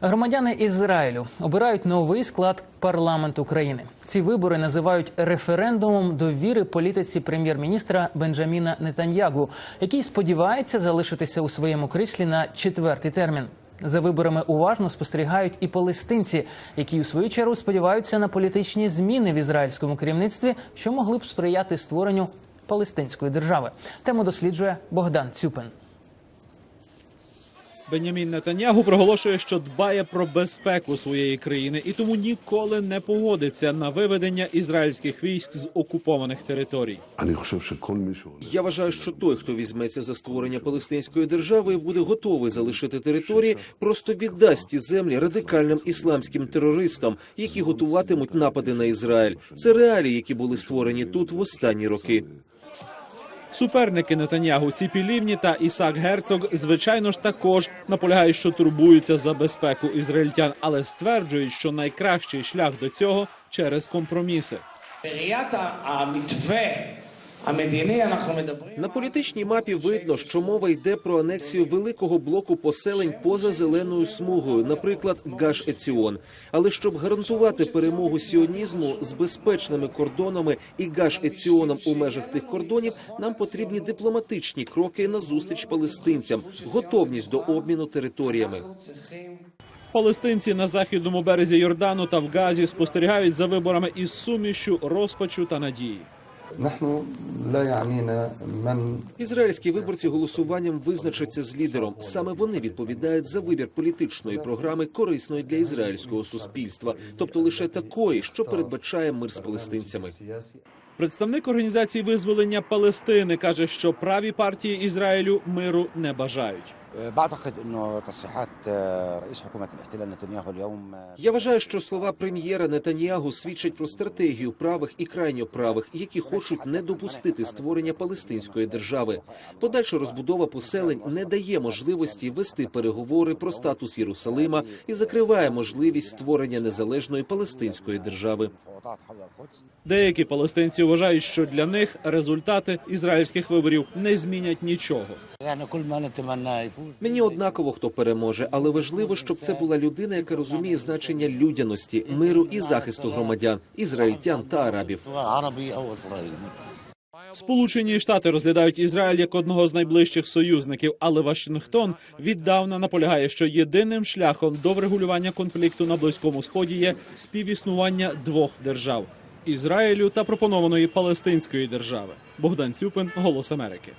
Громадяни Ізраїлю обирають новий склад парламенту країни. Ці вибори називають референдумом довіри політиці прем'єр-міністра Бенджаміна Нетаньягу, який сподівається залишитися у своєму кріслі на четвертий термін. За виборами уважно спостерігають і палестинці, які у свою чергу сподіваються на політичні зміни в ізраїльському керівництві, що могли б сприяти створенню палестинської держави. Тему досліджує Богдан Цюпин. Бенямін Нетаньягу проголошує, що дбає про безпеку своєї країни і тому ніколи не погодиться на виведення ізраїльських військ з окупованих територій. Я вважаю, що той, хто візьметься за створення палестинської держави, і буде готовий залишити території, просто віддасть ті землі радикальним ісламським терористам, які готуватимуть напади на Ізраїль. Це реалії, які були створені тут в останні роки. Суперники Нетаньягу Ціпі Лівні та Ісак Герцог, звичайно ж, також наполягають, що турбуються за безпеку ізраїльтян, але стверджують, що найкращий шлях до цього через компроміси. На політичній мапі видно, що мова йде про анексію великого блоку поселень поза зеленою смугою, наприклад, Гаш Еціон. Але щоб гарантувати перемогу сіонізму з безпечними кордонами і Гаш Еціоном у межах тих кордонів, нам потрібні дипломатичні кроки на зустріч палестинцям, готовність до обміну територіями. Палестинці на західному березі Йордану та в Газі спостерігають за виборами із сумішю, розпачу та надії. Ізраїльські виборці голосуванням визначаться з лідером. Саме вони відповідають за вибір політичної програми, корисної для ізраїльського суспільства, тобто лише такої, що передбачає мир з палестинцями. Представник організації визволення Палестини каже, що праві партії Ізраїлю миру не бажають. بعتقد انه تصريحات آه، رئيس حكومه الاحتلال نتنياهو اليوم آه، Я вважаю, що слова прем'єра Нетаньягу свідчать про стратегію правих і крайньо правих, які хочуть не допустити створення палестинської держави. Подальша розбудова поселень не дає можливості вести переговори про статус Єрусалима і закриває можливість створення незалежної палестинської держави. مفاوضات حول القدس Деякі палестинці вважають, що для них результати ізраїльських виборів не змінять нічого. Мені однаково хто переможе, але важливо, щоб це була людина, яка розуміє значення людяності, миру і захисту громадян, ізраїльтян та арабів. Сполучені Штати розглядають Ізраїль як одного з найближчих союзників, але Вашингтон віддавна наполягає, що єдиним шляхом до врегулювання конфлікту на близькому сході є співіснування двох держав Ізраїлю та пропонованої Палестинської держави. Богдан Цюпин, Голос Америки.